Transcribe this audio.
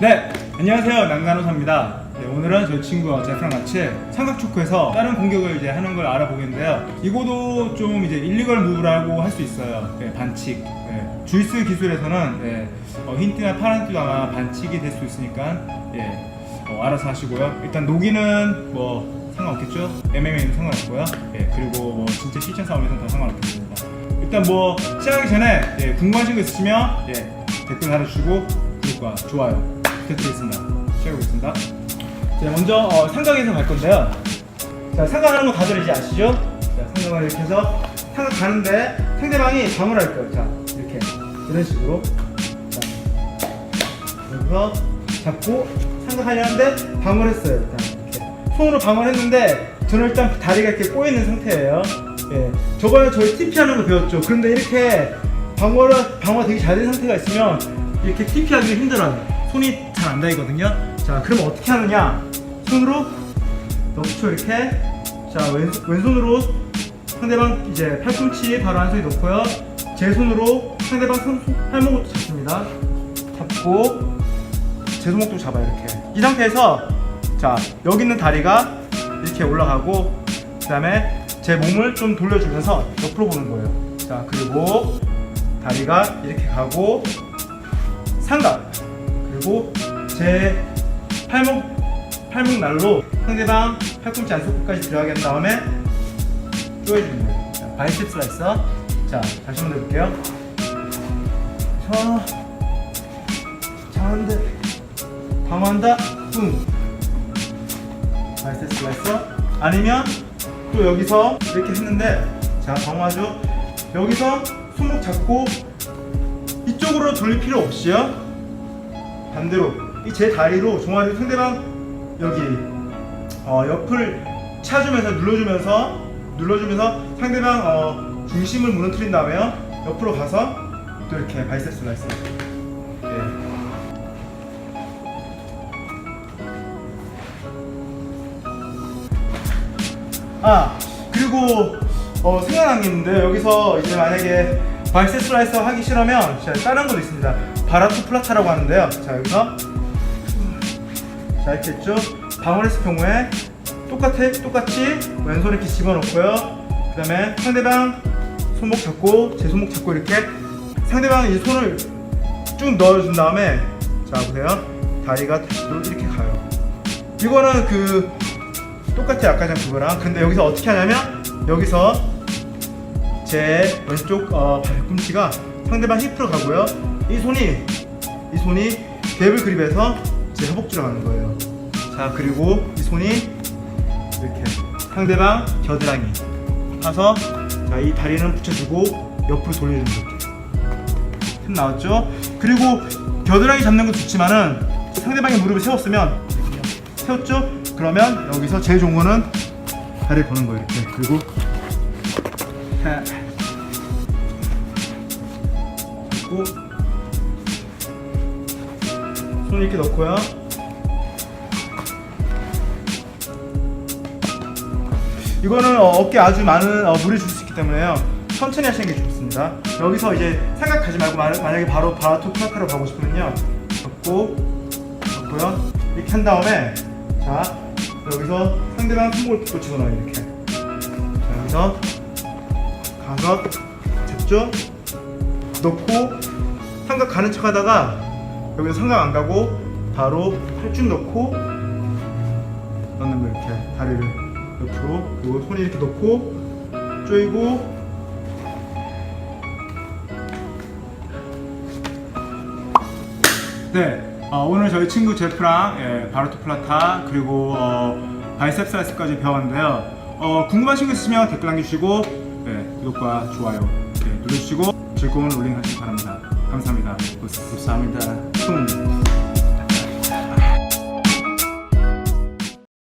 네, 안녕하세요. 난간호사입니다. 네, 오늘은 저희 친구와 제프랑 같이 삼각초크에서 다른 공격을 이제 하는 걸 알아보겠는데요. 이거도 좀 이제 일리걸 무브라고 할 수 있어요. 네, 반칙. 네, 주이스 기술에서는 네, 어, 흰띠나 파란띠도 아마 반칙이 될 수 있으니까 예, 어, 알아서 하시고요. 일단 녹이는 뭐 상관없겠죠? MMA는 상관없고요. 예, 그리고 뭐 진짜 실전 싸움에서는 다 상관없겠습니다. 일단 뭐 시작하기 전에 예, 궁금하신 거 있으시면 예, 댓글 달아주시고 구독과 좋아요 부탁드리겠습니다. 시작해보겠습니다. 자, 먼저 어, 삼각에서 갈 건데요. 자, 삼각하는 거 다들 이제 아시죠? 자, 삼각을 이렇게 해서 삼각 가는데 상대방이 방을 할 거예요. 자, 이렇게 이런 식으로. 자, 여기서 잡고 삼각하려는데 방을 했어요. 일단 이렇게 손으로 방을 했는데 저는 일단 다리가 이렇게 꼬여 있는 상태예요. 예, 저번에 저희 TP 하는 거 배웠죠. 그런데 이렇게 방어를 방어 되게 잘 된 상태가 있으면 이렇게 TP 하기 힘들어요. 손이 잘 안 닿이거든요. 자, 그러면 어떻게 하느냐? 손으로 넣죠 이렇게. 자, 왼, 왼손으로 상대방 이제 팔꿈치 바로 안쪽에 놓고요. 제 손으로 상대방 손, 팔목을 잡습니다. 잡고 제 손목도 잡아요 이렇게. 이 상태에서 자 여기 있는 다리가 이렇게 올라가고 그 다음에 제 몸을 좀 돌려주면서 옆으로 보는 거예요. 자 그리고 다리가 이렇게 가고 삼각 그리고 제 팔목 팔목 날로 상대방 팔꿈치 안쪽까지 들어가게 한 다음에 거예요. 자, 바이셉 슬라이서. 자 다시 한번 해볼게요. 자 잘하는데 방어한다. 뿡 바이셉 슬라이서. 아니면 또 여기서 이렇게 했는데 자 방어하죠. 여기서 손목 잡고 이쪽으로 돌릴 필요 없이요. 반대로 이 제 다리로 종아리 상대방 여기 어, 옆을 차주면서 눌러주면서 눌러주면서 상대방 어, 중심을 무너뜨린 다음에요. 옆으로 가서 또 이렇게 바이셉 슬라이스. 예. 아 그리고 어, 생각난 게 있는데 여기서 이제 만약에 바이셉 슬라이서 하기 싫으면 자, 다른 것도 있습니다. 바라토 플라타라고 하는데요. 자 여기서 자 이렇게 했죠 방어를 했을 경우에 똑같아 똑같이 왼손 이렇게 집어넣고요. 그 다음에 상대방 손목 잡고 제 손목 잡고 이렇게 상대방 이 손을 쭉 넣어준 다음에 자 보세요. 다리가 이렇게 가요. 이거는 그 똑같아 아까 전 그거랑 근데 여기서 어떻게 하냐면 여기서 제 왼쪽 어, 발꿈치가 상대방 힙으로 가고요. 이 손이 이 손이 갭을 그립해서 제 허벅지로 가는 거예요 자 그리고 이 손이 이렇게 상대방 겨드랑이 가서 자 이 다리는 붙여주고 옆으로 돌리는 이렇게 틈 나왔죠 그리고 겨드랑이 잡는 것도 좋지만은 상대방의 무릎을 세웠으면 세웠죠? 그러면 여기서 제일 좋은 거는 다리를 보는 거예요 이렇게 그리고 하. 그리고 손 이렇게 넣고요. 이거는 어, 어깨 아주 많은 어, 무리 줄수 있기 때문에요. 천천히 하시는 게 좋습니다. 여기서 이제 생각하지 말고 마- 만약에 바로 바라토 플라타로 가고 싶으면요. 잡고 잡고요. 이렇게 한 다음에 자 여기서 상대방 손목을 또 집어넣어요 이렇게. 자 여기서 가서 잡죠 넣고 삼각 가는 척 하다가 여기서 삼각 안 가고 바로 팔쭉 넣고 넣는 거 이렇게 다리를 옆으로 그리고 손이 이렇게 넣고 조이고 네, 어, 오늘 저희 친구 제프랑 예, 바로토 플라타 그리고 어, 바이셉 슬라이스까지 배웠는데요. 어, 궁금하신 거 있으면 댓글 남겨주시고 예, 구독과 좋아요 예, 눌러주시고 즐거운 롤링 하시기 바랍니다. 감사합니다. 감사합니다. tune.